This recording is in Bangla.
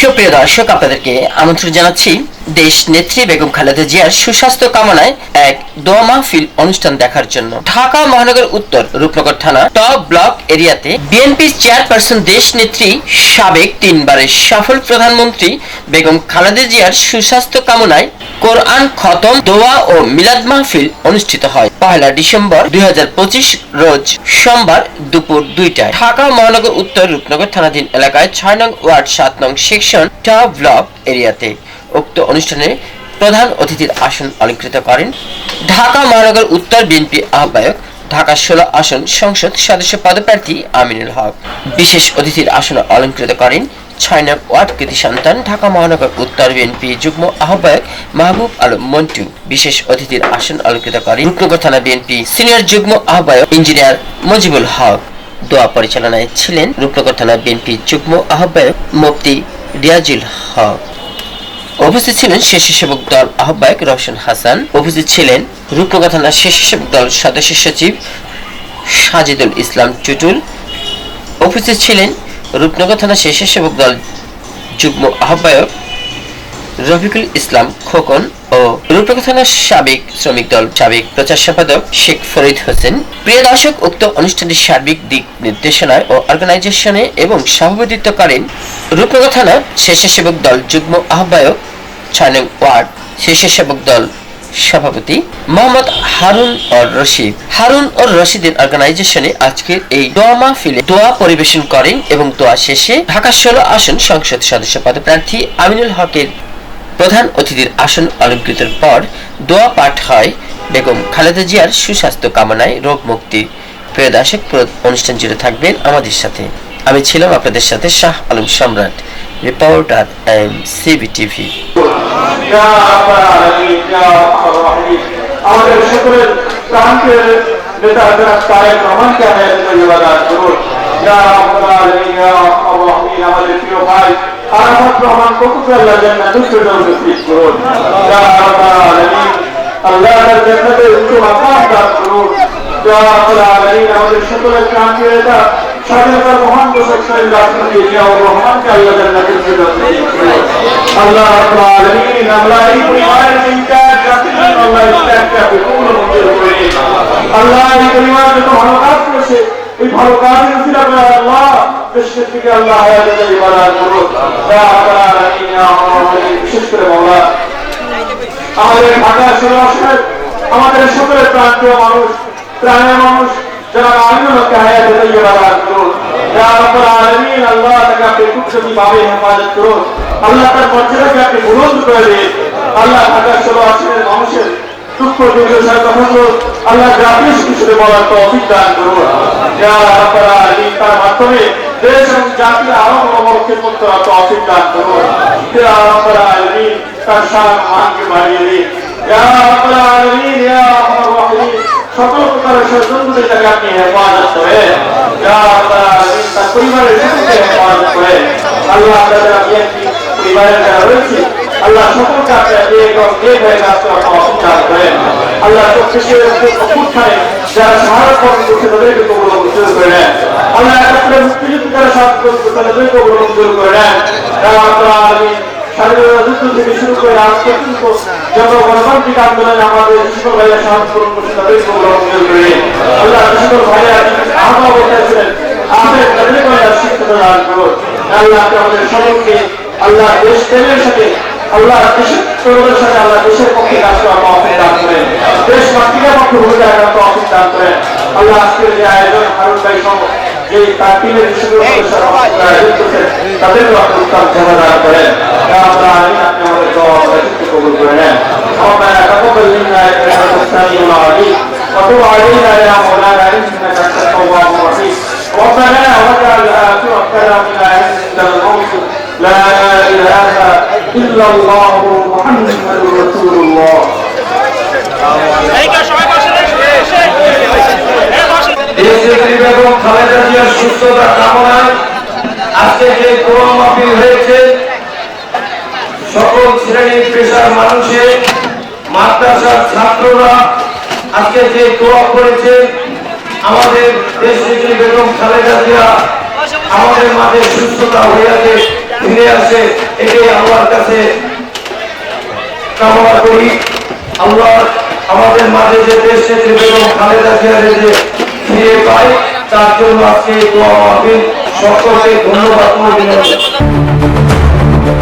সুপ্রিয় দর্শক, আপনাদেরকে আমন্ত্রণ জানাচ্ছি দেশ নেত্রী বেগম খালেদা জিয়ার সুস্বাস্থ্য কামনায় এক দোয়া মাহফিল অনুষ্ঠান দেখার জন্য। ঢাকা মহানগর উত্তর রূপনগর থানা টপ ব্লক এরিয়াতে বিএনপি চেয়ারপারসন দেশ নেত্রী সাবেক তিনবারের সফল প্রধানমন্ত্রী বেগম খালেদা জিয়ার সুস্বাস্থ্য কামনায় কোরআন খতম, দোয়া ও মিলাদ মাহফিল অনুষ্ঠিত হয়। পয়লা ডিসেম্বর দুই রোজ সোমবার দুপুর দুইটায়। ঢাকা মহানগর উত্তর রূপনগর থানাধীন এলাকায় ছয় নং ওয়ার্ড, সাত নং সেকশন টপ ব্লক এরিয়াতে উক্ত অনুষ্ঠানে প্রধান অতিথির আসন অলঙ্কৃত করেন ঢাকা মহানগর উত্তর বিএনপি আহ্বায়ক, ঢাকা ষোলো আসন সংসদ সদস্য পদপ্রার্থী আমিনুল হক। বিশেষ অতিথির আসন অলঙ্কৃত করেন ছয় নং ওয়ার্ড কৃতি সন্তান, ঢাকা মহানগর উত্তর বিএনপি যুগ্ম আহ্বায়ক মাহবুব আলম মন্টু, বিশেষ অতিথির আসন অলঙ্কৃত করেন রূপনগর থানা বিএনপি সিনিয়র যুগ্ম আহ্বায়ক ইঞ্জিনিয়ার মজিবুল হক। দোয়া পরিচালনায় ছিলেন রূপনগর থানা বিএনপি যুগ্ম আহ্বায়ক মুফতি রিয়াজুল হক। উপস্থিত ছিলেন স্বেচ্ছাসেবক দল আহ্বায়ক রওশন হাসান। উপস্থিত ছিলেন রূপনগর থানা স্বেচ্ছাসেবক দল সদস্য সচিব সাজিদুল ইসলাম চুটুল। উপস্থিত ছিলেন রূপনগর থানা স্বেচ্ছাসেবক দল যুগ্ম আহ্বায়ক রফিকুল ইসলাম খোকন ও রূপনগর থানার সাবেক শ্রমিক দল সাবেক প্রচার সম্পাদক শেখ ফরিদ হোসেন, প্রিয় দর্শক, উক্ত অনুষ্ঠানটির সার্বিক দিক নির্দেশনায় ও অর্গানাইজেশনে এবং সভাপতিত্ব করেন রূপনগর থানা স্বেচ্ছাসেবক দল যুগ্ম আহ্বায়ক ছয় নং ওয়ার্ড স্বেচ্ছাসেবক দল সভাপতি মোহাম্মদ হারুন অর রশিদ। হারুন অর রশিদের অর্গানাইজেশনে আজকের এই দোয়া মাহফিলে দোয়া পরিবেশন করেন এবং দোয়া শেষে ঢাকা ষোলো আসন সংসদ সদস্য পদপ্রার্থী আমিনুল হকের প্রধান অতিথির আসন অলঙ্কৃতের পর দোয়া পাঠ হয় বেগম খালেদা জিয়ার সুস্বাস্থ্য কামনায় রোগ মুক্তি। প্রিয় দর্শক অনুষ্ঠান জুড়ে থাকবেন আমাদের সাথে। আমি ছিলাম আপনাদের সাথে শাহ আলম সম্রাট। আলামিন, ইয়া আরহামার রাহিমিন। আমাদের সকলের প্রান্তের নেতা জনাব তারেক রহমানকে তৈয়বা দান করুন। ইয়া আরহামার আমাদের প্রিয় ভাই আরাফাত রহমান ককুকে জান্নাতুল ফিরদাউস নসিব করুন আমাদের মহান ঘোষক করে করে ইবাদত করে আমাদের ঢাকা আমাদের সকলের প্রান্তীয় মানুষ, প্রাণের মানুষ, যারা আমিনুলকে হায়াতে তৈবা দান করুন ইয়া রাব্বুল আলামিন আল্লাহ তাকে আপনি খুব ভাবে হেফাজত করুন। আল্লাহ তার মর্যাদাকে আপনি বুলন্দ করে দিন। আল্লাহ ঢাকা ষোলো আসনের মানুষের দুঃখ, দুর্দশার কথাগুলো আল্লাহ গ্রাফিস হিসেবে বলার তো অভিজ্ঞান করুন। তার মাধ্যমে দেশ এবং আরও অভিজ্ঞান করুন। তার মানকে বাড়িয়ে দিন। সকল প্রকারের থেকে আপনি হেফাজত করে রাব্বুল আলামিন, তার পরিবারের সকলকে হেফাজত করে আল্লাহ তাআলা বিএনপি পরিবারের যারা রয়েছে আল্লাহ সকলকে আপনি এক এবং এক হয়ে কাজ করার অসুবিধা করেন। আল্লাহ প্রত্যেকের অভ্যুত্থানে যারা সাহায্য করেন করছে তাদেরকে কবুল মঞ্জুর করে নেন। আল্লাহ একাত্তরে মুক্তিযুদ্ধ যারা সাহায্য করছে তাদেরকে কবুল মঞ্জুর করে নেন। থেকে শুরু করে আজ পর্যন্ত যত গণতান্ত্রিক আন্দোলনে আমাদের সকল ভাইরা সাহায্য করুন করছে তাদেরকে কবুল মঞ্জুর করে আল্লাহ যে সকল ভাইরা আহত অবস্থায় ছিলেন আমাদের তাদেরকে আল্লাহ শিক্ষা দান করুন। আল্লাহ আপনি আমাদের সকলকে আল্লাহ দেশ প্রেমের সাথে আল্লাহ দেশের তরুণের সাথে আল্লাহ দেশের পক্ষে কাজ করার তৌফিক দান করেন দেশ মাতৃকার পক্ষে ভূমিকা রাখার তৌফিক দান করেন আল্লাহ আজকের যে আয়োজন হারুন ভাই সহ যে তার টিমের যে সকল সদস্যরা আয়োজন করছেন তাদেরকেও আপনি উত্তম সেবা দান করেন ইয়া রাব্বাল আলামিন, আপনি আমাদের দোয়া ও দায়িত্ব কবুল করে নেন ربنا تقبل منا انك انت السميع العليم وتب علينا يا مولانا انك انت التواب الرحيم ربنا واجعل اخر كلامنا عند الموت لا اله الا الله محمد رسول الله দেশনেত্রী বেগম খালেদা জিয়ার সুস্থতা কামনায় আজকে যে দোয়া মাহফিল হয়েছে সকল শ্রেণী পেশার মানুষের মাদ্রাসার ছাত্ররা আজকে যে দোয়া করেছে আমাদের দেশনেত্রী বেগম খালেদা জিয়া আমাদের মাঝে সুস্থতা হইয়াছে ফিরে আসে, এটাই আল্লাহর কাছে কামনা করি। আল্লাহ আমাদের মাঝে যে দেশে বেগম খালেদা জিয়ারে যে ফিরে পাই তার জন্য আজকে সকলকে ধন্যবাদ।